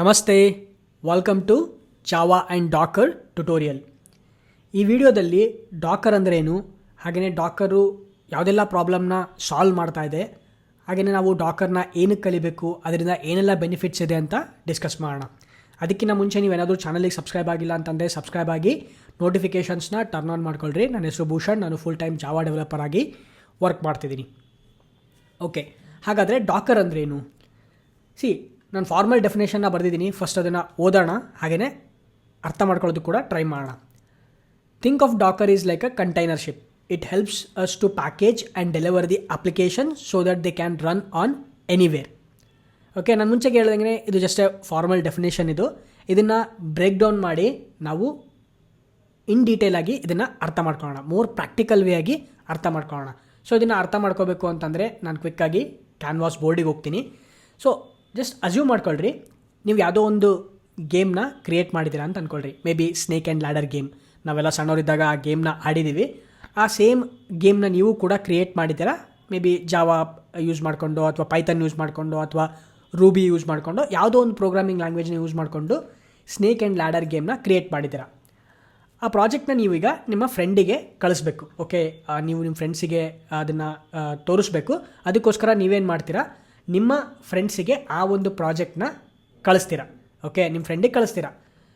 ನಮಸ್ತೆ welcome to Java and Docker tutorial ಈ ವಿಡಿಯೋದಲ್ಲಿ ಡಾಕರ್ ಅಂದ್ರೇನು? ಹಾಗೆಯೇ ಡಾಕರು ಯಾವುದೆಲ್ಲ ಪ್ರಾಬ್ಲಮ್ನ ಸಾಲ್ವ್ ಮಾಡ್ತಾ ಇದೆ? ಹಾಗೆಯೇ ನಾವು ಡಾಕರ್ನ ಏನಕ್ಕೆ ಕಲಿಬೇಕು? ಅದರಿಂದ ಏನೆಲ್ಲ ಬೆನಿಫಿಟ್ಸ್ ಇದೆ ಅಂತ ಡಿಸ್ಕಸ್ ಮಾಡೋಣ. ಅದಕ್ಕಿಂತ ಮುಂಚೆ ನೀವೇನಾದರೂ ಚಾನಲಿಗೆ ಸಬ್ಸ್ಕ್ರೈಬ್ ಆಗಿಲ್ಲ ಅಂತಂದರೆ ಸಬ್ಸ್ಕ್ರೈಬ್ ಆಗಿ ನೋಟಿಫಿಕೇಷನ್ಸ್ನ ಟರ್ನ್ ಆನ್ ಮಾಡ್ಕೊಳ್ರಿ. ನನ್ನ ಹೆಸರು ಭೂಷಣ್, ನಾನು ಫುಲ್ ಟೈಮ್ ಜಾವಾ ಡೆವಲಪರ್ ಆಗಿ ವರ್ಕ್ ಮಾಡ್ತಿದ್ದೀನಿ. ಓಕೆ ಹಾಗಾದರೆ ಡಾಕರ್ ಅಂದ್ರೇನು? ಸಿ ನಾನು ಫಾರ್ಮಲ್ ಡೆಫಿನೇಷನ್ನ ಬರೆದಿದ್ದೀನಿ. ಫಸ್ಟ್ ಅದನ್ನು ಓದೋಣ. ಹಾಗೆಯೇ ಅರ್ಥ ಮಾಡ್ಕೊಳ್ಳೋದು ಕೂಡ ಟ್ರೈ ಮಾಡೋಣ. Think of Docker is like a container ship it helps us to package and deliver the application so that they can run on anywhere okay ನಾನು ಮುಂಚೆಗೆ ಹೇಳ್ದಂಗೆ ಇದು ಜಸ್ಟ್ ಫಾರ್ಮಲ್ ಡೆಫಿನೇಷನ್ ಇದು. ಇದನ್ನು ಬ್ರೇಕ್ ಡೌನ್ ಮಾಡಿ ನಾವು in detail ಆಗಿ ಇದನ್ನು ಅರ್ಥ ಮಾಡ್ಕೊಳ್ಳೋಣ. ಮೋರ್ ಪ್ರಾಕ್ಟಿಕಲ್ ವೇ ಆಗಿ ಅರ್ಥ ಮಾಡ್ಕೊಳ್ಳೋಣ. ಸೊ ಇದನ್ನು ಅರ್ಥ ಮಾಡ್ಕೋಬೇಕು ಅಂತಂದರೆ ನಾನು ಕ್ವಿಕ್ಕಾಗಿ ಕ್ಯಾನ್ವಾಸ್ ಬೋರ್ಡಿಗೆ ಹೋಗ್ತೀನಿ. ಸೊ ಜಸ್ಟ್ ಅಸ್ಯೂಮ್ ಮಾಡ್ಕೊಳ್ರಿ. ನೀವು ಯಾವುದೋ ಒಂದು ಗೇಮ್ನ ಕ್ರಿಯೇಟ್ ಮಾಡಿದ್ದೀರಾ ಅಂತ ಅಂದ್ಕೊಳ್ರಿ maybe snake and ladder game ನಾವೆಲ್ಲ ಸಣ್ಣವರಿದ್ದಾಗ ಆ ಗೇಮ್ನ ಆಡಿದ್ದೀವಿ ಆ ಸೇಮ್ ಗೇಮ್ನ ನೀವು ಕೂಡ ಕ್ರಿಯೇಟ್ ಮಾಡಿದ್ದೀರಾ? ಮೇ ಬಿ ಜಾವಾ ಯೂಸ್ ಮಾಡಿಕೊಂಡು ಅಥವಾ ಪೈಥನ್ ಯೂಸ್ ಮಾಡಿಕೊಂಡು ಅಥವಾ ರೂಬಿ ಯೂಸ್ ಮಾಡಿಕೊಂಡು ಯಾವುದೋ ಒಂದು ಪ್ರೋಗ್ರಾಮಿಂಗ್ ಲ್ಯಾಂಗ್ವೇಜ್ನ ಯೂಸ್ ಮಾಡಿಕೊಂಡು ಸ್ನೇಕ್ ಆ್ಯಂಡ್ ಲ್ಯಾಡರ್ ಗೇಮ್ನ ಕ್ರಿಯೇಟ್ ಮಾಡಿದ್ದೀರಾ? ಆ ಪ್ರಾಜೆಕ್ಟ್ನ ನೀವೀಗ ನಿಮ್ಮ ಫ್ರೆಂಡಿಗೆ ಕಳಿಸ್ಬೇಕು. ಓಕೆ ನೀವು ನಿಮ್ಮ ಫ್ರೆಂಡ್ಸಿಗೆ ಅದನ್ನು ತೋರಿಸ್ಬೇಕು. ಅದಕ್ಕೋಸ್ಕರ ನೀವೇನು ಮಾಡ್ತೀರಾ? ನಿಮ್ಮ ಫ್ರೆಂಡ್ಸಿಗೆ ಆ ಒಂದು ಪ್ರಾಜೆಕ್ಟ್ನ ಕಳಿಸ್ತೀರಾ? ಓಕೆ ನಿಮ್ಮ ಫ್ರೆಂಡಿಗೆ ಕಳಿಸ್ತೀರಾ?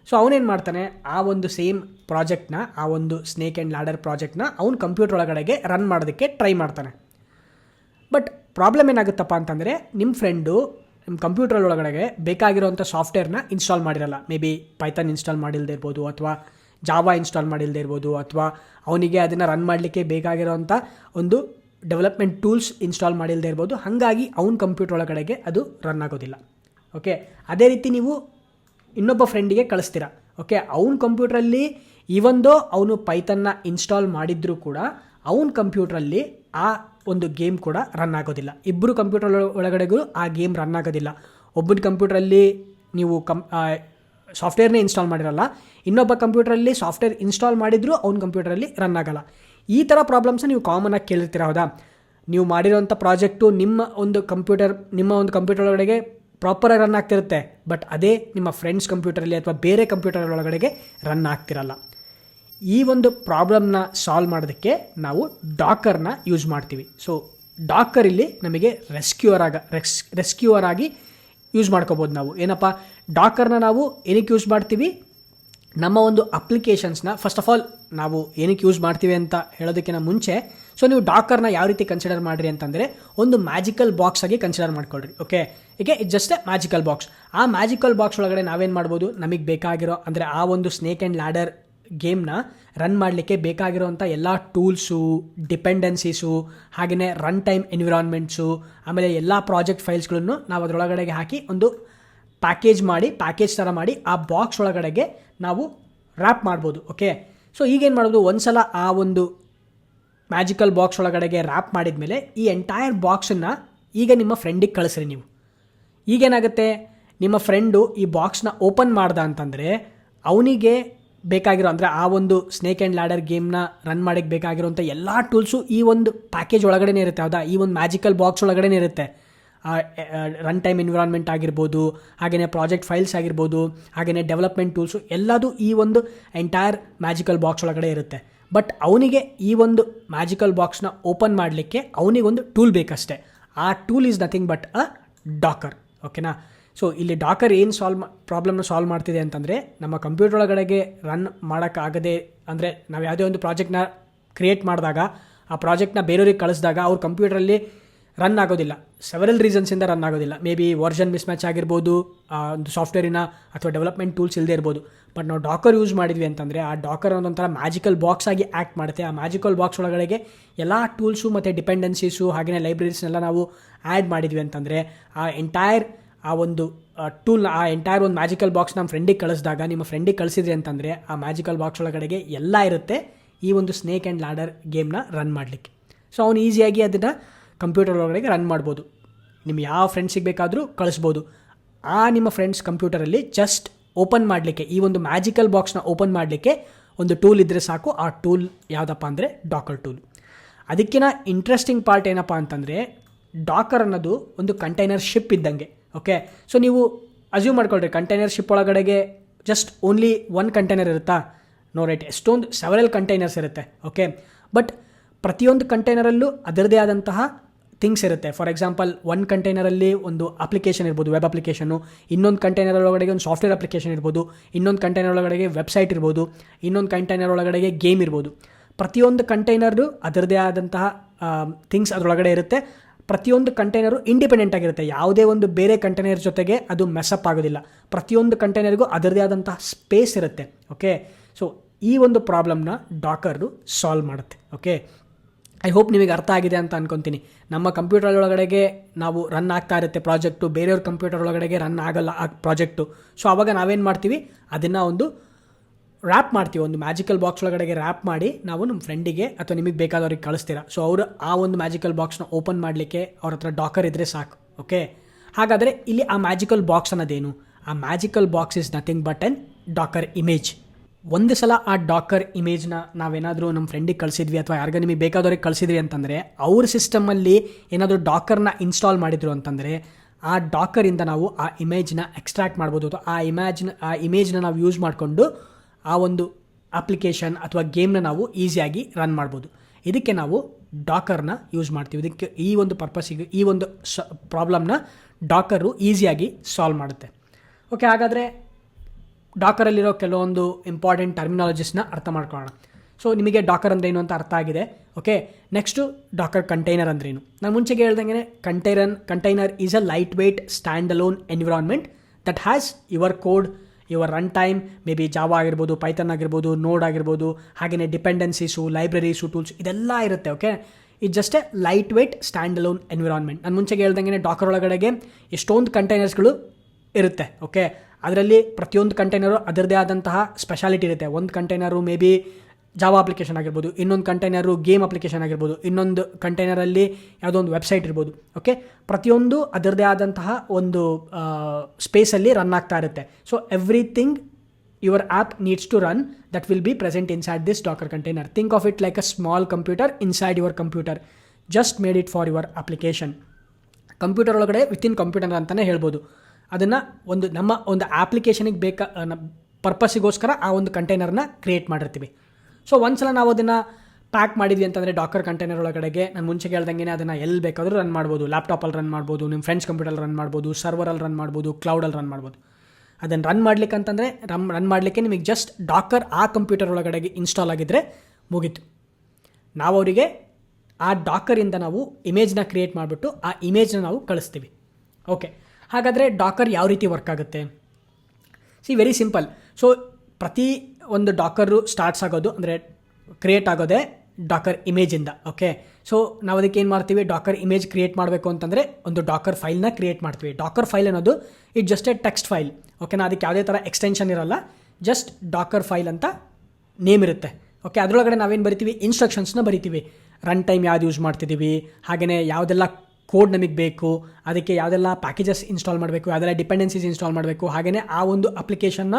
ಸೊ ಅವನೇನು ಮಾಡ್ತಾನೆ? ಆ ಒಂದು ಸೇಮ್ ಪ್ರಾಜೆಕ್ಟ್ನ ಆ ಒಂದು ಸ್ನೇಕ್ ಆ್ಯಂಡ್ ಲ್ಯಾಡರ್ ಪ್ರಾಜೆಕ್ಟ್ನ ಅವ್ನು ಕಂಪ್ಯೂಟರ್ ಒಳಗಡೆಗೆ ರನ್ ಮಾಡೋದಕ್ಕೆ ಟ್ರೈ ಮಾಡ್ತಾನೆ. ಬಟ್ ಪ್ರಾಬ್ಲಮ್ ಏನಾಗುತ್ತಪ್ಪ ಅಂತಂದರೆ ನಿಮ್ಮ ಫ್ರೆಂಡು ನಿಮ್ಮ ಕಂಪ್ಯೂಟರ್ ಒಳಗಡೆಗೆ ಬೇಕಾಗಿರೋಂಥ ಸಾಫ್ಟ್ವೇರ್ನ ಇನ್ಸ್ಟಾಲ್ ಮಾಡಿರಲ್ಲ. ಮೇ ಬಿ ಪೈಥನ್ ಇನ್ಸ್ಟಾಲ್ ಮಾಡಿಲ್ಲದೆ ಇರ್ಬೋದು, ಅಥವಾ ಜಾವಾ ಇನ್ಸ್ಟಾಲ್ ಮಾಡಿಲ್ಲದೆ ಇರ್ಬೋದು, ಅಥವಾ ಅವನಿಗೆ ಅದನ್ನು ರನ್ ಮಾಡಲಿಕ್ಕೆ ಬೇಕಾಗಿರೋಂಥ ಒಂದು ಡೆವಲಪ್ಮೆಂಟ್ ಟೂಲ್ಸ್ ಇನ್ಸ್ಟಾಲ್ ಮಾಡಿಲ್ಲದೆ ಇರ್ಬೋದು. ಹಾಗಾಗಿ ಅವ್ನ ಕಂಪ್ಯೂಟರ್ ಒಳಗಡೆಗೆ ಅದು ರನ್ ಆಗೋದಿಲ್ಲ. ಓಕೆ ಅದೇ ರೀತಿ ನೀವು ಇನ್ನೊಬ್ಬ ಫ್ರೆಂಡಿಗೆ ಕಳಿಸ್ತೀರಾ. ಓಕೆ ಅವನ ಕಂಪ್ಯೂಟ್ರಲ್ಲಿ ಇವೊಂದೋ ಅವನು ಪೈತನ್ನ ಇನ್ಸ್ಟಾಲ್ ಮಾಡಿದ್ರೂ ಕೂಡ ಅವನ ಕಂಪ್ಯೂಟ್ರಲ್ಲಿ ಆ ಒಂದು ಗೇಮ್ ಕೂಡ ರನ್ ಆಗೋದಿಲ್ಲ. ಇಬ್ಬರು ಕಂಪ್ಯೂಟರ್ ಒಳಗಡೆಗೂ ಆ ಗೇಮ್ ರನ್ ಆಗೋದಿಲ್ಲ. ಒಬ್ಬನ ಕಂಪ್ಯೂಟ್ರಲ್ಲಿ ನೀವು ಕಂ ಸಾಫ್ಟ್ವೇರ್ನೇ ಇನ್ಸ್ಟಾಲ್ ಮಾಡಿರಲ್ಲ. ಇನ್ನೊಬ್ಬ ಕಂಪ್ಯೂಟ್ರಲ್ಲಿ ಸಾಫ್ಟ್ವೇರ್ ಇನ್ಸ್ಟಾಲ್ ಮಾಡಿದರೂ ಅವ್ನ ಕಂಪ್ಯೂಟ್ರಲ್ಲಿ ರನ್ ಆಗಲ್ಲ. ಈ ಥರ ಪ್ರಾಬ್ಲಮ್ಸ್ ನೀವು ಕಾಮನ್ ಆಗಿ ಕೇಳಿರ್ತೀರ, ಹೌದಾ? ನೀವು ಮಾಡಿರೋಂಥ ಪ್ರಾಜೆಕ್ಟು ನಿಮ್ಮ ಒಂದು ಕಂಪ್ಯೂಟರ್ ನಿಮ್ಮ ಒಂದು ಕಂಪ್ಯೂಟರ್ ಒಳಗಡೆ ಪ್ರಾಪರಾಗಿ ರನ್ ಆಗ್ತಿರುತ್ತೆ. ಬಟ್ ಅದೇ ನಿಮ್ಮ ಫ್ರೆಂಡ್ಸ್ ಕಂಪ್ಯೂಟರಲ್ಲಿ ಅಥವಾ ಬೇರೆ ಕಂಪ್ಯೂಟರ್ ಒಳಗಡೆಗೆ ರನ್ ಆಗ್ತಿರಲ್ಲ. ಈ ಒಂದು ಪ್ರಾಬ್ಲಮ್ನ ಸಾಲ್ವ್ ಮಾಡೋದಕ್ಕೆ ನಾವು ಡಾಕರ್ನ ಯೂಸ್ ಮಾಡ್ತೀವಿ. ಸೊ ಡಾಕರ್ ಇಲ್ಲಿ ನಮಗೆ ರೆಸ್ಕ್ಯೂರ್ ಆಗ ರೆಸ್ ರೆಸ್ಕ್ಯೂರ್ ಆಗಿ ಯೂಸ್ ಮಾಡ್ಕೋಬೋದು ನಾವು. ಏನಪ್ಪ? ಡಾಕರ್ನ ನಾವು ಏನಕ್ಕೆ ಯೂಸ್ ಮಾಡ್ತೀವಿ? ನಮ್ಮ ಒಂದು ಅಪ್ಲಿಕೇಶನ್ಸ್ನ ಫಸ್ಟ್ ಆಫ್ ಆಲ್ ನಾವು ಏನಕ್ಕೆ ಯೂಸ್ ಮಾಡ್ತೀವಿ ಅಂತ ಹೇಳೋದಕ್ಕಿಂತ ಮುಂಚೆ ಸೊ ನೀವು ಡಾಕರ್ನ ಯಾವ ರೀತಿ ಕನ್ಸಿಡರ್ ಮಾಡಿರಿ ಅಂತಂದರೆ, ಒಂದು ಮ್ಯಾಜಿಕಲ್ ಬಾಕ್ಸ್ ಆಗಿ ಕನ್ಸಿಡರ್ ಮಾಡ್ಕೊಳ್ರಿ ಓಕೆ ಈಗ it just a magical box ಆ ಮ್ಯಾಜಿಕಲ್ ಬಾಕ್ಸ್ ಒಳಗಡೆ ನಾವೇನು ಮಾಡ್ಬೋದು? ನಮಗೆ ಬೇಕಾಗಿರೋ, ಅಂದರೆ ಆ ಒಂದು ಸ್ನೇಕ್ ಆ್ಯಂಡ್ ಲ್ಯಾಡರ್ ಗೇಮ್ನ ರನ್ ಮಾಡಲಿಕ್ಕೆ ಬೇಕಾಗಿರೋವಂಥ ಎಲ್ಲ ಟೂಲ್ಸು ಡಿಪೆಂಡೆನ್ಸೀಸು ಹಾಗೆಯೇ ರನ್ ಟೈಮ್ ಎನ್ವಿರಾನ್ಮೆಂಟ್ಸು ಆಮೇಲೆ ಎಲ್ಲ ಪ್ರಾಜೆಕ್ಟ್ ಫೈಲ್ಸ್ಗಳನ್ನು ನಾವು ಅದರೊಳಗಡೆಗೆ ಹಾಕಿ ಒಂದು ಪ್ಯಾಕೇಜ್ ಮಾಡಿ ಪ್ಯಾಕೇಜ್ ಥರ ಮಾಡಿ ಆ ಬಾಕ್ಸ್ ಒಳಗಡೆಗೆ ನಾವು ರ್ಯಾಪ್ ಮಾಡ್ಬೋದು ಓಕೆ ಸೊ ಈಗೇನು ಮಾಡೋದು? ಒಂದ್ಸಲ ಆ ಒಂದು ಮ್ಯಾಜಿಕಲ್ ಬಾಕ್ಸ್ ಒಳಗಡೆಗೆ ರ್ಯಾಪ್ ಮಾಡಿದ ಮೇಲೆ ಈ ಎಂಟೈರ್ ಬಾಕ್ಸನ್ನು ಈಗ ನಿಮ್ಮ ಫ್ರೆಂಡಿಗೆ ಕಳಿಸ್ರಿ ನೀವು. ಈಗೇನಾಗುತ್ತೆ? ನಿಮ್ಮ ಫ್ರೆಂಡು ಈ ಬಾಕ್ಸ್ನ ಓಪನ್ ಮಾಡ್ದ ಅಂತಂದರೆ ಅವನಿಗೆ ಬೇಕಾಗಿರೋ, ಅಂದರೆ ಆ ಒಂದು ಸ್ನೇಕ್ ಆ್ಯಂಡ್ ಲ್ಯಾಡರ್ ಗೇಮ್ನ ರನ್ ಮಾಡೋಕ್ಕೆ ಬೇಕಾಗಿರೋಂಥ ಎಲ್ಲ ಟೂಲ್ಸು ಈ ಒಂದು ಪ್ಯಾಕೇಜ್ ಒಳಗಡೆ ಇರುತ್ತೆ, ಹೌದಾ? ಈ ಒಂದು ಮ್ಯಾಜಿಕಲ್ ಬಾಕ್ಸ್ ಒಳಗಡೆ ಇರುತ್ತೆ. ರನ್ ಟೈಮ್ ಎನ್ವಿರಾನ್ಮೆಂಟ್ ಆಗಿರ್ಬೋದು ಹಾಗೆಯೇ ಪ್ರಾಜೆಕ್ಟ್ ಫೈಲ್ಸ್ ಆಗಿರ್ಬೋದು ಹಾಗೆಯೇ ಡೆವಲಪ್ಮೆಂಟ್ ಟೂಲ್ಸು ಎಲ್ಲದೂ ಈ ಒಂದು ಎಂಟೈರ್ ಮ್ಯಾಜಿಕಲ್ ಬಾಕ್ಸ್ ಒಳಗಡೆ ಇರುತ್ತೆ. ಬಟ್ ಅವನಿಗೆ ಈ ಒಂದು ಮ್ಯಾಜಿಕಲ್ ಬಾಕ್ಸ್ನ ಓಪನ್ ಮಾಡಲಿಕ್ಕೆ ಅವನಿಗೊಂದು ಟೂಲ್ ಬೇಕಷ್ಟೇ. ಆ tool is nothing but a Docker ಓಕೆನಾ ಸೊ ಇಲ್ಲಿ ಡಾಕರ್ ಏನು ಸಾಲ್ವ್ ಪ್ರಾಬ್ಲಮ್ನ ಸಾಲ್ವ್ ಮಾಡ್ತಿದೆ ಅಂತಂದರೆ, ನಮ್ಮ ಕಂಪ್ಯೂಟರ್ ಒಳಗಡೆಗೆ ರನ್ ಮಾಡೋಕ್ಕಾಗದೆ ಅಂದರೆ ನಾವು ಯಾವುದೇ ಒಂದು ಪ್ರಾಜೆಕ್ಟ್ನ ಕ್ರಿಯೇಟ್ ಮಾಡಿದಾಗ, ಆ ಪ್ರಾಜೆಕ್ಟ್ನ ಬೇರೆಯವ್ರಿಗೆ ಕಳಿಸಿದಾಗ, ಅವ್ರ ಕಂಪ್ಯೂಟ್ರಲ್ಲಿ ರನ್ ಆಗೋದಿಲ್ಲ. ಸೆವರಲ್ ರೀಸನ್ಸಿಂದ ರನ್ ಆಗೋದಿಲ್ಲ. ಮೇ ಬಿ ವರ್ಷನ್ ಮಿಸ್ಮ್ಯಾಚ್ ಆಗಿರ್ಬೋದು, ಆ, ಒಂದು ಸಾಫ್ಟ್ವೇರಿನ ಅಥವಾ ಡೆವಲಪ್ಮೆಂಟ್ ಟೂಲ್ಸ್ ಇಲ್ಲದೆ ಇರ್ಬೋದು. ಬಟ್ ನಾವು ಡಾಕರ್ ಯೂಸ್ ಮಾಡಿದ್ವಿ ಅಂತಂದರೆ, ಆ ಡಾಕರ್ ಒಂದೊಂಥರ ಮ್ಯಾಜಿಕಲ್ ಬಾಕ್ಸ್ ಆಗಿ ಆ್ಯಕ್ಟ್ ಮಾಡುತ್ತೆ. ಆ ಮ್ಯಾಜಿಕಲ್ ಬಾಕ್ಸ್ ಒಳಗಡೆಗೆ ಎಲ್ಲ ಟೂಲ್ಸು ಮತ್ತು ಡಿಪೆಂಡೆನ್ಸೀಸು ಹಾಗೆಯೇ ಲೈಬ್ರರೀಸ್ನೆಲ್ಲ ನಾವು ಆ್ಯಡ್ ಮಾಡಿದ್ವಿ ಅಂತಂದರೆ, ಆ ಎಂಟೈರ್ ಆ ಒಂದು ಟೂಲ್ ಆ ಎಂಟೈರ್ ಒಂದು ಮ್ಯಾಜಿಕಲ್ ಬಾಕ್ಸ್ ನಮ್ಮ ಫ್ರೆಂಡಿಗೆ ಕಳಿಸಿದಾಗ, ನಿಮ್ಮ ಫ್ರೆಂಡಿಗೆ ಕಳಿಸಿದ್ರಿ ಅಂತಂದರೆ, ಆ ಮ್ಯಾಜಿಕಲ್ ಬಾಕ್ಸ್ ಒಳಗಡೆಗೆ ಎಲ್ಲ ಇರುತ್ತೆ ಈ ಒಂದು ಸ್ನೇಕ್ ಆ್ಯಂಡ್ ಲ್ಯಾಡರ್ ಗೇಮ್ನ ರನ್ ಮಾಡಲಿಕ್ಕೆ. ಸೊ ಅವ್ನು ಈಸಿಯಾಗಿ ಅದನ್ನು ಕಂಪ್ಯೂಟರ್ ಒಳಗಡೆಗೆ ರನ್ ಮಾಡ್ಬೋದು. ನಿಮ್ಮ ಯಾವ ಫ್ರೆಂಡ್ಸಿಗೆ ಬೇಕಾದರೂ ಕಳಿಸ್ಬೋದು. ಆ ನಿಮ್ಮ ಫ್ರೆಂಡ್ಸ್ ಕಂಪ್ಯೂಟರಲ್ಲಿ ಜಸ್ಟ್ ಓಪನ್ ಮಾಡಲಿಕ್ಕೆ, ಈ ಒಂದು ಮ್ಯಾಜಿಕಲ್ ಬಾಕ್ಸ್ನ ಓಪನ್ ಮಾಡಲಿಕ್ಕೆ ಒಂದು ಟೂಲ್ ಇದ್ದರೆ ಸಾಕು. ಆ ಟೂಲ್ ಯಾವುದಪ್ಪ ಅಂದರೆ ಡಾಕರ್ ಟೂಲ್ ಅದಕ್ಕಿಂತ ಇಂಟ್ರೆಸ್ಟಿಂಗ್ ಪಾರ್ಟ್ ಏನಪ್ಪ ಅಂತಂದರೆ ಡಾಕರ್ ಅನ್ನೋದು ಒಂದು ಕಂಟೈನರ್ ಶಿಪ್ ಇದ್ದಂಗೆ ಓಕೆ ಸೊ ನೀವು ಅಸ್ಯೂಮ್ ಮಾಡ್ಕೊಳ್ರಿ ಕಂಟೈನರ್ ಶಿಪ್ ಒಳಗಡೆಗೆ ಜಸ್ಟ್ ಓನ್ಲಿ ಒನ್ ಕಂಟೈನರ್ ಇರುತ್ತಾ? ನೋ ರೈಟ್ ಎಷ್ಟೊಂದು ಸೆವರಲ್ ಕಂಟೈನರ್ಸ್ ಇರುತ್ತೆ ಓಕೆ ಬಟ್ ಪ್ರತಿಯೊಂದು ಕಂಟೈನರಲ್ಲೂ ಅದರದೇ ಆದಂತಹ ಥಿಂಗ್ಸ್ ಇರುತ್ತೆ. ಫಾರ್ ಎಕ್ಸಾಂಪಲ್ ಒನ್ ಕಂಟೈನರಲ್ಲಿ ಒಂದು ಅಪ್ಲಿಕೇಶನ್ ಇರ್ಬೋದು ವೆಬ್ ಅಪ್ಲಿಕೇಶನು ಇನ್ನೊಂದು ಕಂಟೈನರ್ ಒಳಗಡೆಗೆ ಒಂದು ಸಾಫ್ಟ್ವೇರ್ ಅಪ್ಲಿಕೇಶನ್ ಇರ್ಬೋದು. ಇನ್ನೊಂದು ಕಂಟೈನರ್ ಒಳಗಡೆಗೆ ವೆಬ್ಸೈಟ್ ಇರ್ಬೋದು. ಇನ್ನೊಂದು ಕಂಟೈನರ್ ಒಳಗಡೆಗೆ ಗೇಮ್ ಇರ್ಬೋದು. ಪ್ರತಿಯೊಂದು ಕಂಟೈನರು ಅದರದೇ ಆದಂತಹ ಥಿಂಗ್ಸ್ ಅದರೊಳಗಡೆ ಇರುತ್ತೆ. ಪ್ರತಿಯೊಂದು ಕಂಟೈನರು ಇಂಡಿಪೆಂಡೆಂಟ್ ಆಗಿರುತ್ತೆ. ಯಾವುದೇ ಒಂದು ಬೇರೆ ಕಂಟೈನರ್ ಜೊತೆಗೆ ಅದು ಮೆಸಪ್ ಆಗೋದಿಲ್ಲ. ಪ್ರತಿಯೊಂದು ಕಂಟೈನರ್ಗೂ ಅದರದೇ ಆದಂತಹ ಸ್ಪೇಸ್ ಇರುತ್ತೆ. ಓಕೆ ಸೊ ಈ ಒಂದು ಪ್ರಾಬ್ಲಮ್ನ ಡಾಕರ್ ಸಾಲ್ವ್ ಮಾಡುತ್ತೆ. ಓಕೆ ಐ ಹೋಪ್ ನಿಮಗೆ ಅರ್ಥ ಆಗಿದೆ ಅಂತ ಅನ್ಕೊತೀನಿ. ನಮ್ಮ ಕಂಪ್ಯೂಟರ್ ಒಳಗಡೆಗೆ ನಾವು ರನ್ ಆಗ್ತಾ ಇರುತ್ತೆ ಪ್ರಾಜೆಕ್ಟು ಬೇರೆಯವ್ರ ಕಂಪ್ಯೂಟರ್ ಒಳಗಡೆಗೆ ರನ್ ಆಗಲ್ಲ ಆ ಪ್ರಾಜೆಕ್ಟು ಸೊ ಆವಾಗ ನಾವೇನು ಮಾಡ್ತೀವಿ? ಅದನ್ನು ಒಂದು ರ್ಯಾಪ್ ಮಾಡ್ತೀವಿ. ಒಂದು ಮ್ಯಾಜಿಕಲ್ ಬಾಕ್ಸ್ ಒಳಗಡೆಗೆ ರ್ಯಾಪ್ ಮಾಡಿ ನಾವು ನಮ್ಮ ಫ್ರೆಂಡಿಗೆ ಅಥವಾ ನಿಮಗೆ ಬೇಕಾದವ್ರಿಗೆ ಕಳಿಸ್ತೀರಾ. ಸೊ ಅವರು ಆ ಒಂದು ಮ್ಯಾಜಿಕಲ್ ಬಾಕ್ಸ್ನ ಓಪನ್ ಮಾಡಲಿಕ್ಕೆ ಅವ್ರ ಹತ್ರ ಡಾಕರ್ ಇದ್ದರೆ ಸಾಕು ಓಕೆ ಹಾಗಾದರೆ ಇಲ್ಲಿ ಆ ಮ್ಯಾಜಿಕಲ್ ಬಾಕ್ಸ್ ಅನ್ನೋದೇನು? ಆ magical box is nothing but an Docker image ಒಂದು ಸಲ ಆ ಡಾಕರ್ ಇಮೇಜ್ನ ನಾವೇನಾದರೂ ನಮ್ಮ ಫ್ರೆಂಡಿಗೆ ಕಳಿಸಿದ್ವಿ ಅಥವಾ ಯಾರಿಗೂ ನಿಮಗೆ ಬೇಕಾದವ್ರಿಗೆ ಕಳಿಸಿದ್ವಿ ಅಂತಂದರೆ, ಅವ್ರ ಸಿಸ್ಟಮಲ್ಲಿ ಏನಾದರೂ ಡಾಕರ್ನ ಇನ್ಸ್ಟಾಲ್ ಮಾಡಿದ್ರು ಅಂತಂದರೆ, ಆ ಡಾಕರಿಂದ ನಾವು ಆ ಇಮೇಜ್ನ ಎಕ್ಸ್ಟ್ರಾಕ್ಟ್ ಮಾಡ್ಬೋದು. ಅಥವಾ ಆ ಇಮ್ಯಾಜ್ನ ಆ ಇಮೇಜ್ನ ನಾವು ಯೂಸ್ ಮಾಡಿಕೊಂಡು ಆ ಒಂದು ಅಪ್ಲಿಕೇಶನ್ ಅಥವಾ ಗೇಮ್ನ ನಾವು ಈಸಿಯಾಗಿ ರನ್ ಮಾಡ್ಬೋದು. ಇದಕ್ಕೆ ನಾವು ಡಾಕರ್ನ ಯೂಸ್ ಮಾಡ್ತೀವಿ. ಇದಕ್ಕೆ ಈ ಒಂದು ಪರ್ಪಸ್ಸಿಗೆ ಈ ಒಂದು ಸ ಪ್ರಾಬ್ಲಮ್ನ ಡಾಕರು ಈಸಿಯಾಗಿ ಸಾಲ್ವ್ ಮಾಡುತ್ತೆ. ಓಕೆ ಹಾಗಾದರೆ ಡಾಕರಲ್ಲಿರೋ ಕೆಲವೊಂದು ಇಂಪಾರ್ಟೆಂಟ್ ಟರ್ಮಿನಾಲಜೀಸ್ನ ಅರ್ಥ ಮಾಡ್ಕೊಳ್ಳೋಣ. ಸೊ ನಿಮಗೆ ಡಾಕರ್ ಅಂದ್ರೆ ಏನು ಅಂತ ಅರ್ಥ ಆಗಿದೆ. ಓಕೆ ನೆಕ್ಸ್ಟು ಡಾಕರ್ ಕಂಟೈನರ್ ಅಂದ್ರೇನು ನಾನು ಮುಂಚೆಗೆ ಹೇಳ್ದಂಗೆ container container is a lightweight standalone environment that has your code your runtime maybe Java ಆಗಿರ್ಬೋದು ಪೈಥನ್ ಆಗಿರ್ಬೋದು ನೋಡ್ ಆಗಿರ್ಬೋದು ಹಾಗೆಯೇ ಡಿಪೆಂಡೆನ್ಸೀಸು ಲೈಬ್ರರೀಸು ಟೂಲ್ಸ್ ಇದೆಲ್ಲ ಇರುತ್ತೆ okay it just a lightweight standalone environment ನಾನು ಮುಂಚೆಗೆ ಹೇಳ್ದಂಗೆ ಡಾಕರ್ ಒಳಗಡೆಗೆ ಎಷ್ಟೊಂದು ಕಂಟೈನರ್ಸ್ಗಳು ಇರುತ್ತೆ ಓಕೆ ಅದರಲ್ಲಿ ಪ್ರತಿಯೊಂದು ಕಂಟೈನರು ಅದರದೇ ಆದಂತಹ ಸ್ಪೆಷಾಲಿಟಿ ಇರುತ್ತೆ. ಒಂದು container maybe Java application ಆಗಿರ್ಬೋದು, ಇನ್ನೊಂದು ಕಂಟೈನರು ಗೇಮ್ ಅಪ್ಲಿಕೇಶನ್ ಆಗಿರ್ಬೋದು, ಇನ್ನೊಂದು ಕಂಟೈನರಲ್ಲಿ ಯಾವುದೋ ಒಂದು ವೆಬ್ಸೈಟ್ ಇರ್ಬೋದು ಓಕೆ ಪ್ರತಿಯೊಂದು ಅದರದೇ ಆದಂತಹ ಒಂದು ಸ್ಪೇಸಲ್ಲಿ ರನ್ ಆಗ್ತಾ ಇರುತ್ತೆ. So everything your app needs to run that will be present inside this Docker container think of it like a small computer inside your computer just made it for your application computer ಒಳಗಡೆ within computer ಅಂತಲೇ ಹೇಳ್ಬೋದು. ಅದನ್ನು ಒಂದು ನಮ್ಮ ಒಂದು ಆ್ಯಪ್ಲಿಕೇಶನಿಗೆ ಬೇಕಾ ಪರ್ಪಸ್ಸಿಗೋಸ್ಕರ ಆ ಒಂದು ಕಂಟೈನರ್ನ ಕ್ರಿಯೇಟ್ ಮಾಡಿರ್ತೀವಿ. ಸೊ ಒಂದ್ಸಲ ನಾವು ಅದನ್ನು ಪ್ಯಾಕ್ ಮಾಡಿದ್ವಿ ಅಂತಂದರೆ ಡಾಕರ್ ಕಂಟೈನರ್ ಒಳಗಡೆಗೆ, ನಾನು ಮುಂಚೆ ಹೇಳ್ದಂಗೆ ಅದನ್ನು ಎಲ್ಲಿ ಬೇಕಾದರೂ ರನ್ ಮಾಡ್ಬೋದು. ಲ್ಯಾಪ್ಟಾಪಲ್ಲಿ ರನ್ ಮಾಡ್ಬೋದು ನಿಮ್ಮ ಫ್ರೆಂಡ್ಸ್ ಕಂಪ್ಯೂಟರ್ ರನ್ ಮಾಡ್ಬೋದು ಸರ್ವರಲ್ಲಿ ರನ್ ಮಾಡ್ಬೋದು ಕ್ಲೌಡಲ್ಲಿ ರನ್ ಮಾಡ್ಬೋದು. ಅದನ್ನು ರನ್ ಮಾಡ್ಲಿಕ್ಕೆ ಅಂತಂದರೆ ರನ್ ರನ್ ಮಾಡಲಿಕ್ಕೆ ನಿಮಗೆ ಜಸ್ಟ್ ಡಾಕರ್ ಆ ಕಂಪ್ಯೂಟರ್ ಒಳಗಡೆಗೆ ಇನ್ಸ್ಟಾಲ್ ಆಗಿದ್ದರೆ ಮುಗೀತು. ನಾವು ಅವರಿಗೆ ಆ ಡಾಕರಿಂದ ನಾವು ಇಮೇಜ್ನ ಕ್ರಿಯೇಟ್ ಮಾಡಿಬಿಟ್ಟು ಆ ಇಮೇಜ್ನ ನಾವು ಕಳಿಸ್ತೀವಿ. ಓಕೆ ಹಾಗಾದರೆ ಡಾಕರ್ ಯಾವ ರೀತಿ ವರ್ಕ್ ಆಗುತ್ತೆ? ಸಿ ವೆರಿ ಸಿಂಪಲ್ ಸೊ ಪ್ರತಿ ಒಂದು ಡಾಕರು ಸ್ಟಾರ್ಟ್ಸ್ ಆಗೋದು ಅಂದರೆ ಕ್ರಿಯೇಟ್ ಆಗೋದೇ ಡಾಕರ್ ಇಮೇಜಿಂದ ಓಕೆ ಸೊ ನಾವು ಅದಕ್ಕೆ ಏನು ಮಾಡ್ತೀವಿ? ಡಾಕರ್ ಇಮೇಜ್ ಕ್ರಿಯೇಟ್ ಮಾಡಬೇಕು ಅಂತಂದರೆ ಒಂದು ಡಾಕರ್ ಫೈಲ್ನ ಕ್ರಿಯೇಟ್ ಮಾಡ್ತೀವಿ. ಡಾಕರ್ ಫೈಲ್ ಅನ್ನೋದು it just a text file ಓಕೆನಾ ಅದಕ್ಕೆ ಯಾವುದೇ ಥರ ಎಕ್ಸ್ಟೆನ್ಷನ್ ಇರಲ್ಲ ಜಸ್ಟ್ ಡಾಕರ್ ಫೈಲ್ ಅಂತ ನೇಮ್ ಇರುತ್ತೆ ಓಕೆ ಅದರೊಳಗಡೆ ನಾವೇನು ಬರಿತೀವಿ? ಇನ್ಸ್ಟ್ರಕ್ಷನ್ಸ್ನ ಬರಿತೀವಿ. ರನ್ ಟೈಮ್ ಯಾವ್ದು ಯೂಸ್ ಮಾಡ್ತಿದ್ದೀವಿ ಹಾಗೆಯೇ ಯಾವುದೆಲ್ಲ ಕೋಡ್ ನಮಗೆ ಬೇಕು, ಅದಕ್ಕೆ ಯಾವುದೆಲ್ಲ ಪ್ಯಾಕೇಜಸ್ ಇನ್ಸ್ಟಾಲ್ ಮಾಡಬೇಕು, ಯಾವುದೆಲ್ಲ ಡಿಪೆಂಡೆನ್ಸೀಸ್ ಇನ್ಸ್ಟಾಲ್ ಮಾಡಬೇಕು ಹಾಗೆಯೇ ಆ ಒಂದು ಅಪ್ಲಿಕೇಶನ್ನ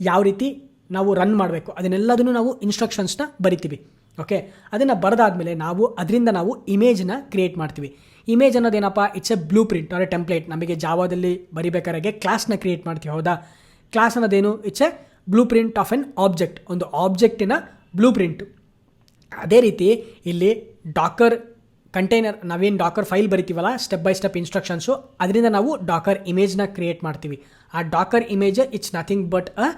ಯಾವ ರೀತಿ ನಾವು ರನ್ ಮಾಡಬೇಕು, ಅದನ್ನೆಲ್ಲದನ್ನು ನಾವು ಇನ್ಸ್ಟ್ರಕ್ಷನ್ಸ್ನ ಬರಿತೀವಿ. ಓಕೆ ಅದನ್ನು ಬರೆದಾದ್ಮೇಲೆ ನಾವು ಅದರಿಂದ ನಾವು ಇಮೇಜ್ನ ಕ್ರಿಯೇಟ್ ಮಾಡ್ತೀವಿ. Image ಅನ್ನೋದೇನಪ್ಪ it's a blueprint or a template ನಮಗೆ ಜಾವಾದಲ್ಲಿ ಬರಿಬೇಕಾರಾಗೆ ಕ್ಲಾಸ್ನ ಕ್ರಿಯೇಟ್ ಮಾಡ್ತೀವಿ, ಹೌದಾ? Class ಅನ್ನೋದೇನು? It's a blueprint of an object ಒಂದು ಆಬ್ಜೆಕ್ಟಿನ ಬ್ಲೂ ಪ್ರಿಂಟು ಅದೇ ರೀತಿ ಇಲ್ಲಿ ಡಾಕರ್ ಕಂಟೈನರ್ ನಾವೇನು ಡಾಕರ್ ಫೈಲ್ ಬರಿತೀವಲ್ಲ ಸ್ಟೆಪ್ ಬೈ ಸ್ಟೆಪ್ ಇನ್ಸ್ಟ್ರಕ್ಷನ್ಸು ಅದರಿಂದ ನಾವು ಡಾಕರ್ ಇಮೇಜ್ನ ಕ್ರಿಯೇಟ್ ಮಾಡ್ತೀವಿ. ಆ Docker image it's nothing but a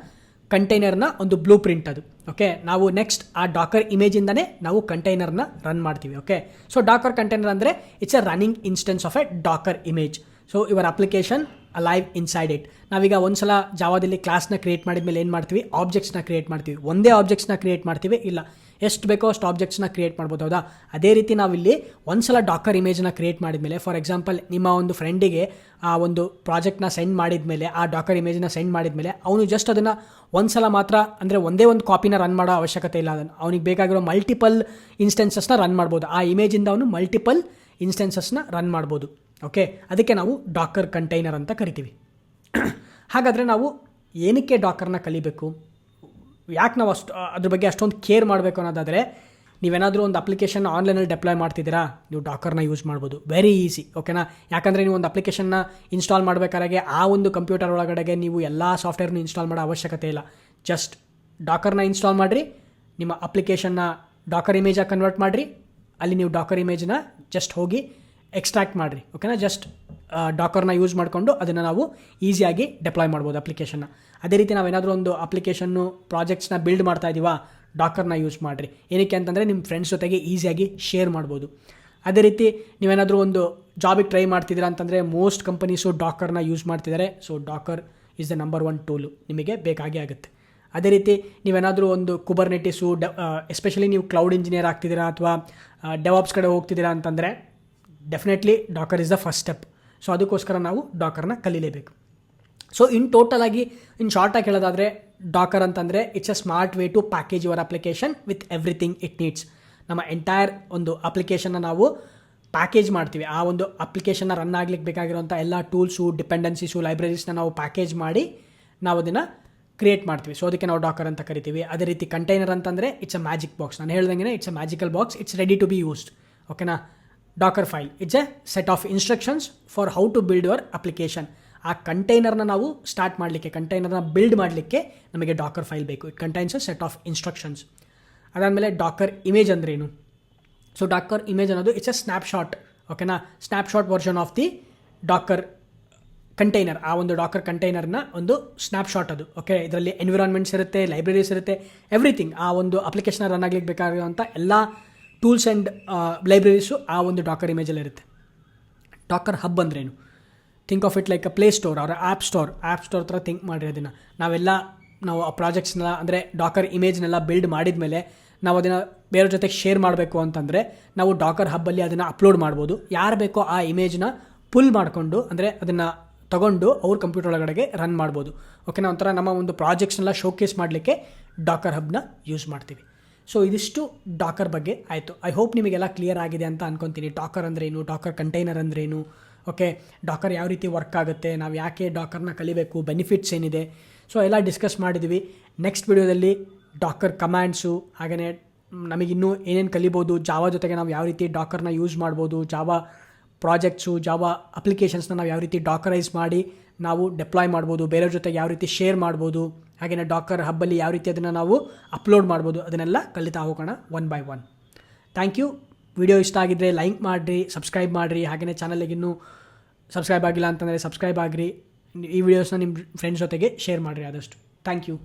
ಕಂಟೈನರ್ನ ಒಂದು ಬ್ಲೂ ಪ್ರಿಂಟ್ ಅದು ಓಕೆ ನಾವು ನೆಕ್ಸ್ಟ್ ಆ ಡಾಕರ್ ಇಮೇಜಿಂದನೇ ನಾವು ಕಂಟೈನರ್ನ ರನ್ ಮಾಡ್ತೀವಿ ಓಕೆ ಸೊ ಡಾಕರ್ ಕಂಟೈನರ್ ಅಂದರೆ it's a running instance of a Docker image so your application alive inside it ನಾವೀಗ ಒಂದ್ಸಲ ಜಾವಾದಲ್ಲಿ ಕ್ಲಾಸ್ನ ಕ್ರಿಯೇಟ್ ಮಾಡಿದ ಮೇಲೆ ಏನು ಮಾಡ್ತೀವಿ? ಆಬ್ಜೆಕ್ಟ್ಸ್ನ ಕ್ರಿಯೇಟ್ ಮಾಡ್ತೀವಿ. ಒಂದೇ ಆಬ್ಜೆಕ್ಟ್ಸ್ನ ಕ್ರಿಯೇಟ್ ಮಾಡ್ತೀವಿ? ಇಲ್ಲ. ಎಷ್ಟು ಬೇಕೋ ಅಷ್ಟು ಆಬ್ಜೆಕ್ಟ್ಸ್ನ ಕ್ರಿಯೇಟ್ ಮಾಡ್ಬೋದು, ಹೌದಾ? ಅದೇ ರೀತಿ ನಾವಿಲ್ಲಿ ಒಂದ್ಸಲ ಡಾಕರ್ ಇಮೇಜ್ನ ಕ್ರಿಯೇಟ್ ಮಾಡಿದ್ಮೇಲೆ ಫಾರ್ ಎಕ್ಸಾಂಪಲ್ ನಿಮ್ಮ ಒಂದು ಫ್ರೆಂಡಿಗೆ ಆ ಒಂದು ಪ್ರಾಜೆಕ್ಟ್ನ ಸೆಂಡ್ ಮಾಡಿದ್ಮೇಲೆ, ಆ ಡಾಕರ್ ಇಮೇಜ್ನ ಸೆಂಡ್ ಮಾಡಿದ್ಮೇಲೆ, ಅವನು ಜಸ್ಟ್ ಅದನ್ನು ಒಂದ್ಸಲ ಮಾತ್ರ, ಅಂದರೆ ಒಂದೇ ಒಂದು ಕಾಪಿನ ರನ್ ಮಾಡೋ ಅವಶ್ಯಕತೆ ಇಲ್ಲ ಅದನ್ನು. ಅವನಿಗೆ ಬೇಕಾಗಿರೋ ಮಲ್ಟಿಪಲ್ ಇನ್ಸ್ಟೆನ್ಸಸ್ನ ರನ್ ಮಾಡ್ಬೋದು. ಆ ಇಮೇಜಿಂದ ಅವನು ಮಲ್ಟಿಪಲ್ ಇನ್ಸ್ಟೆನ್ಸಸ್ನ ರನ್ ಮಾಡ್ಬೋದು. ಓಕೆ ಅದಕ್ಕೆ ನಾವು ಡಾಕರ್ ಕಂಟೈನರ್ ಅಂತ ಕರಿತೀವಿ. ಹಾಗಾದರೆ ನಾವು ಏನಕ್ಕೆ ಡಾಕರ್ನ ಕಲಿಬೇಕು? ಯಾಕೆ ನಾವು ಅಷ್ಟು, ಅದ್ರ ಬಗ್ಗೆ ಅಷ್ಟೊಂದು ಕೇರ್ ಮಾಡಬೇಕು ಅನ್ನೋದಾದರೆ, ನೀವೇನಾದರೂ ಒಂದು ಅಪ್ಲಿಕೇಶನ್ ಆನ್ಲೈನಲ್ಲಿ ಡೆಪ್ಲಾಯ್ ಮಾಡ್ತಿದ್ದೀರಾ, ನೀವು ಡಾಕರ್ನ ಯೂಸ್ ಮಾಡ್ಬೋದು. ವೆರಿ ಈಸಿ ಓಕೆನಾ ಯಾಕಂದರೆ ನೀವು ಒಂದು ಅಪ್ಲಿಕೇಶನ್ನ ಇನ್ಸ್ಟಾಲ್ ಮಾಡಬೇಕಾದ್ರೆ ಆ ಒಂದು ಕಂಪ್ಯೂಟರ್ ಒಳಗಡೆಗೆ ನೀವು ಎಲ್ಲ ಸಾಫ್ಟ್ವೇರ್ನ ಇನ್ಸ್ಟಾಲ್ ಮಾಡೋ ಅವಶ್ಯಕತೆ ಇಲ್ಲ. ಜಸ್ಟ್ ಡಾಕರ್ನ ಇನ್ಸ್ಟಾಲ್ ಮಾಡಿರಿ, ನಿಮ್ಮ ಅಪ್ಲಿಕೇಶನ್ನ ಡಾಕರ್ ಇಮೇಜಾಗಿ ಕನ್ವರ್ಟ್ ಮಾಡಿರಿ, ಅಲ್ಲಿ ನೀವು ಡಾಕರ್ ಇಮೇಜ್ನ ಜಸ್ಟ್ ಹೋಗಿ ಎಕ್ಸ್ಟ್ರಾಕ್ಟ್ ಮಾಡಿರಿ ಓಕೆನಾ ಜಸ್ಟ್ ಡಾಕರ್ನ ಯೂಸ್ ಮಾಡಿಕೊಂಡು ಅದನ್ನು ನಾವು ಈಸಿಯಾಗಿ ಡೆಪ್ಲಾಯ್ ಮಾಡ್ಬೋದು ಅಪ್ಲಿಕೇಶನ್ನ ಅದೇ ರೀತಿ ನಾವೇನಾದರೂ ಒಂದು ಅಪ್ಲಿಕೇಶನ್ನು ಪ್ರಾಜೆಕ್ಟ್ಸ್ನ ಬಿಲ್ಡ್ ಮಾಡ್ತಾ ಇದ್ದೀವಾ ಡಾಕರ್ನ ಯೂಸ್ ಮಾಡಿರಿ. ಏನಕ್ಕೆ ಅಂತಂದರೆ ನಿಮ್ಮ ಫ್ರೆಂಡ್ಸ್ ಜೊತೆಗೆ ಈಸಿಯಾಗಿ ಶೇರ್ ಮಾಡ್ಬೋದು. ಅದೇ ರೀತಿ ನೀವೇನಾದರೂ ಒಂದು ಜಾಬಿಗೆ ಟ್ರೈ ಮಾಡ್ತಿದ್ದೀರಾ ಅಂತಂದರೆ ಮೋಸ್ಟ್ ಕಂಪನೀಸು ಡಾಕರ್ನ ಯೂಸ್ ಮಾಡ್ತಿದ್ದಾರೆ. So Docker is the number one tool ನಿಮಗೆ ಬೇಕಾಗೇ ಆಗುತ್ತೆ. ಅದೇ ರೀತಿ ನೀವೇನಾದರೂ ಒಂದು ಕುಬರ್ನೆಟಿಸು ಡ ಎಸ್ಪೆಷಲಿ ನೀವು ಕ್ಲೌಡ್ ಇಂಜಿನಿಯರ್ ಆಗ್ತಿದ್ದೀರಾ ಅಥವಾ ಡೆವಾಪ್ಸ್ ಕಡೆ ಹೋಗ್ತಿದ್ದೀರಾ ಅಂತಂದರೆ definitely Docker is the first step so ಅದಕ್ಕೋಸ್ಕರ ನಾವು ಡಾಕರ್ನ ಕಲೀಲೇಬೇಕು. ಸೊ ಇನ್ ಟೋಟಲ್ ಆಗಿ ಇನ್ ಶಾರ್ಟಾಗಿ ಹೇಳೋದಾದರೆ ಡಾಕರ್ ಅಂತಂದರೆ it's a smart way to package your application with everything it needs ನಮ್ಮ ಎಂಟೈರ್ ಒಂದು ಅಪ್ಲಿಕೇಶನ್ನ ನಾವು ಪ್ಯಾಕೇಜ್ ಮಾಡ್ತೀವಿ. ಆ ಒಂದು ಅಪ್ಲಿಕೇಶನ್ನ ರನ್ ಆಗ್ಲಿಕ್ಕೆ ಬೇಕಾಗಿರುವಂಥ ಎಲ್ಲ ಟೂಲ್ಸು ಡಿಪೆಂಡೆನ್ಸೀಸು ಲೈಬ್ರರೀಸ್ನ ನಾವು ಪ್ಯಾಕೇಜ್ ಮಾಡಿ ನಾವು ಅದನ್ನು ಕ್ರಿಯೇಟ್ ಮಾಡ್ತೀವಿ. ಸೊ ಅದಕ್ಕೆ ನಾವು ಡಾಕರ್ ಅಂತ ಕರಿತೀವಿ. ಅದೇ ರೀತಿ ಕಂಟೈನರ್ ಅಂತಂದರೆ ಇಟ್ಸ್ ಅ ಮ್ಯಾಜಿಕ್ ಬಾಕ್ಸ್ ನಾನು ಹೇಳ್ದಂಗೆ it's a magical box it's ready to be used ಓಕೆನಾ Docker file it's a set of instructions for how to build your application ಆ ಕಂಟೈನರ್ನ ನಾವು ಸ್ಟಾರ್ಟ್ ಮಾಡಲಿಕ್ಕೆ ಕಂಟೈನರ್ನ ಬಿಲ್ಡ್ ಮಾಡಲಿಕ್ಕೆ ನಮಗೆ ಡಾಕರ್ ಫೈಲ್ ಬೇಕು. It contains a set of instructions ಅದಾದಮೇಲೆ ಡಾಕರ್ ಇಮೇಜ್ ಅಂದ್ರೇನು ಸೊ ಡಾಕರ್ ಇಮೇಜ್ ಅನ್ನೋದು ಇಟ್ಸ್ ಅ ಸ್ನ್ಯಾಪ್ಶಾಟ್ ಓಕೆನಾ snapshot version of the Docker container ಆ ಒಂದು ಡಾಕರ್ ಕಂಟೈನರ್ನ ಒಂದು ಸ್ನ್ಯಾಪ್ಶಾಟ್ ಅದು ಓಕೆ ಇದರಲ್ಲಿ ಎನ್ವಿರಾನ್ಮೆಂಟ್ಸ್ ಇರುತ್ತೆ ಲೈಬ್ರರೀಸ್ ಇರುತ್ತೆ ಎವ್ರಿಥಿಂಗ್ ಆ ಒಂದು ಅಪ್ಲಿಕೇಶನ್ ರನ್ ಆಗ್ಲಿಕ್ಕೆ ಬೇಕಾಗಿರುವಂಥ ಎಲ್ಲ ಟೂಲ್ಸ್ ಆ್ಯಂಡ್ ಲೈಬ್ರರೀಸು ಆ ಒಂದು ಡಾಕರ್ ಇಮೇಜಲ್ಲಿರುತ್ತೆ ಡಾಕರ್ ಹಬ್ ಅಂದ್ರೇನು think of it like a Play Store ಅವರ ಆ್ಯಪ್ ಸ್ಟೋರ್ ಆ್ಯಪ್ ಸ್ಟೋರ್ ಥರ ಥಿಂಕ್ ಮಾಡಿರಿ ಅದನ್ನು. ನಾವೆಲ್ಲ, ನಾವು ಆ ಪ್ರಾಜೆಕ್ಟ್ಸ್ನ ಅಂದರೆ ಡಾಕರ್ ಇಮೇಜ್ನೆಲ್ಲ ಬಿಲ್ಡ್ ಮಾಡಿದ ಮೇಲೆ ನಾವು ಅದನ್ನು ಬೇರೆ ಜೊತೆಗೆ ಶೇರ್ ಮಾಡಬೇಕು ಅಂತಂದರೆ ನಾವು ಡಾಕರ್ ಹಬ್ಬಲ್ಲಿ ಅದನ್ನು ಅಪ್ಲೋಡ್ ಮಾಡ್ಬೋದು. ಯಾರು ಬೇಕೋ ಆ ಇಮೇಜ್ನ ಪುಲ್ ಮಾಡಿಕೊಂಡು, ಅಂದರೆ ಅದನ್ನು ತಗೊಂಡು ಅವ್ರ ಕಂಪ್ಯೂಟರ್ ಒಳಗಡೆಗೆ ರನ್ ಮಾಡ್ಬೋದು. ಓಕೆನಾ ಒಂಥರ ನಮ್ಮ ಒಂದು ಪ್ರಾಜೆಕ್ಟ್ಸ್ನೆಲ್ಲ ಶೋಕೇಸ್ ಮಾಡಲಿಕ್ಕೆ ಡಾಕರ್ ಹಬ್ನ ಯೂಸ್ ಮಾಡ್ತೀವಿ. ಸೊ ಇದಿಷ್ಟು ಡಾಕರ್ ಬಗ್ಗೆ ಆಯಿತು. ಐ ಹೋಪ್ ನಿಮಗೆಲ್ಲ ಕ್ಲಿಯರ್ ಆಗಿದೆ ಅಂತ ಅನ್ಕೊತೀನಿ. ಡಾಕರ್ ಅಂದ್ರೇನು? ಡಾಕರ್ ಕಂಟೈನರ್ ಅಂದ್ರೇನು? ಓಕೆ ಡಾಕರ್ ಯಾವ ರೀತಿ ವರ್ಕ್ ಆಗುತ್ತೆ, ನಾವು ಯಾಕೆ ಡಾಕರ್ನ ಕಲಿಬೇಕು ಬೆನಿಫಿಟ್ಸ್ ಏನಿದೆ. ಸೊ ಎಲ್ಲ ಡಿಸ್ಕಸ್ ಮಾಡಿದ್ವಿ. ನೆಕ್ಸ್ಟ್ ವಿಡಿಯೋದಲ್ಲಿ ಡಾಕರ್ ಕಮ್ಯಾಂಡ್ಸು ಹಾಗೆಯೇ ನಮಗಿನ್ನೂ ಏನೇನು ಕಲಿಬೋದು ಜಾವ ಜೊತೆಗೆ ನಾವು ಯಾವ ರೀತಿ ಡಾಕರ್ನ ಯೂಸ್ ಮಾಡ್ಬೋದು ಜಾವಾ ಪ್ರಾಜೆಕ್ಟ್ಸು ಜಾವ ಅಪ್ಲಿಕೇಶನ್ಸ್ನ ನಾವು ಯಾವ ರೀತಿ ಡಾಕರೈಸ್ ಮಾಡಿ ನಾವು ಡೆಪ್ಲಾಯ್ ಮಾಡ್ಬೋದು ಬೇರೆಯವ್ರ ಜೊತೆಗೆ ಯಾವ ರೀತಿ ಶೇರ್ ಮಾಡ್ಬೋದು ಹಾಗೆಯೇ ಡಾಕರ್ ಹಬ್ಬಲ್ಲಿ ಯಾವ ರೀತಿ ಅದನ್ನು ನಾವು ಅಪ್ಲೋಡ್ ಮಾಡ್ಬೋದು, ಅದನ್ನೆಲ್ಲ ಕಲಿತಾ ಹೋಗೋಣ one by one thank you video ಇಷ್ಟ ಆಗಿದ್ದರೆ ಲೈಕ್ ಮಾಡಿರಿ ಸಬ್ಸ್ಕ್ರೈಬ್ ಮಾಡಿರಿ. ಹಾಗೆಯೇ ಚಾನಲಿಗೆ ಇನ್ನೂ ಸಬ್ಸ್ಕ್ರೈಬ್ ಆಗಿಲ್ಲ ಅಂತಂದರೆ ಸಬ್ಸ್ಕ್ರೈಬ್ ಆಗಿರಿ. ಈ ವಿಡಿಯೋಸ್ನ ನಿಮ್ಮ ಫ್ರೆಂಡ್ಸ್ ಜೊತೆಗೆ ಶೇರ್ ಮಾಡಿರಿ ಆದಷ್ಟು. Thank you